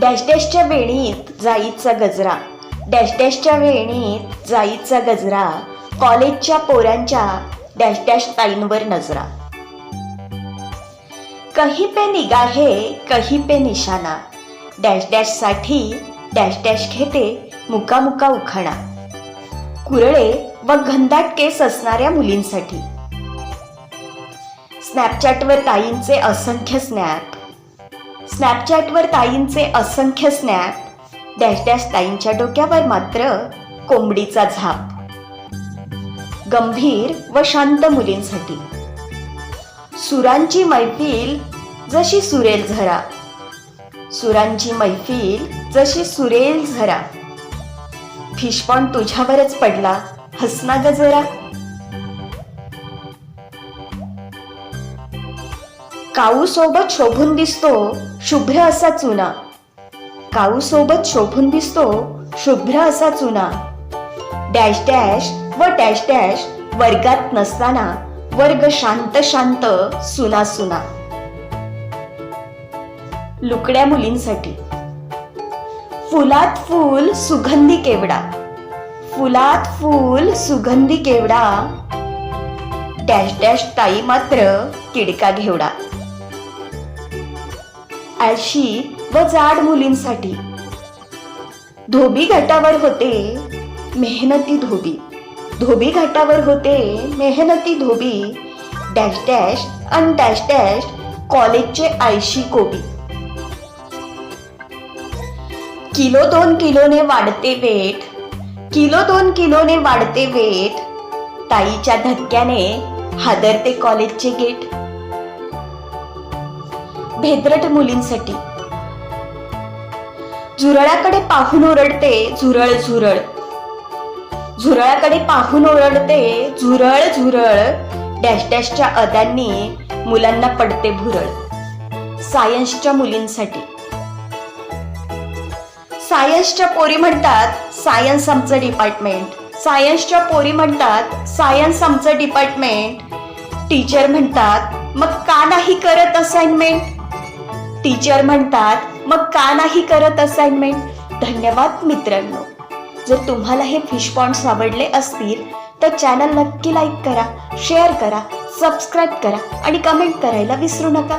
Dash डॅशच्या वेणीत जाईचा गजरा. Dash डॅशच्या वेणीत जाईचा गजरा. कॉलेजच्या पोरांच्या डॅश डॅश ताईंवर नजरा. कही पे निगाहे कही पे निशाणा डॅश डॅशसाठी डॅश डॅश घेते मुका मुका उखाणा. कुरळे व घनदाट केस असणाऱ्या मुलींसाठी. स्नॅपचॅटवर ताईंचे असंख्य स्नॅप. स्नॅपचॅटवर ताईंचे असंख्य स्नॅप डॅश डॅश ताईंच्या डोक्यावर मात्र कोंबडीचा झाप. गंभीर व शांत मुलींसाठी. सुरांची मैफिल जशी सुरेल झरा. सुरांची मैफिल जशी सुरेल झरा. फिशपॉन तुझ्यावरच पडला. हसना ग काऊसोबत काऊ सोबत शोभून दिसतो शुभ्र असा चुना. काऊ सोबत शोभून दिसतो शुभ्र असा चुना. डॅश डॅश व डॅश डॅश वर्गात नसताना वर्ग शांत शांत सुना सुना. लुकड्या मुलींसाठी. फुलात फूल सुगंधी केवडा. फुलात फूल सुगंधी केवडा. डॅश डॅश ताई मात्र किडका घेवडा. आळशी व जाड मुलींसाठी. धोबी घाटावर होते मेहनती धोबी. धोबी घाटावर होते मेहनती धोबी. डॅश डॅश अन डॅश डॅश कॉलेजचे आळशी कोबी. किलो दोन किलोने वाढते वेट. किलो दोन किलोने वाढते वेट. ताईच्या धक्क्याने हादरते कॉलेजचे गेट. भेदरट मुलींसाठी. झुरळाकडे पाहून ओरडते झुरळ झुरळ. झुरळाकडे पाहून ओरडते झुरळ झुरळ. डॅश डॅशच्या अदांनी मुलांना पडते भुरळ. सायन्सच्या मुलींसाठी. सायन्सच्या पोरी म्हणतात सायन्स आमचं डिपार्टमेंट. सायन्सच्या पोरी म्हणतात सायन्स आमचं डिपार्टमेंट. टीचर म्हणतात मग का नाही करत असाइनमेंट? टीचर म्हणतात मग का नाही करत असाइनमेंट धन्यवाद मित्रांनो. जर तुम्हाला हे फिश पॉन्ड्स आवडले असतील तर चॅनल नक्की लाईक करा शेअर करा सबस्क्राईब करा आणि कमेंट करायला विसरू नका.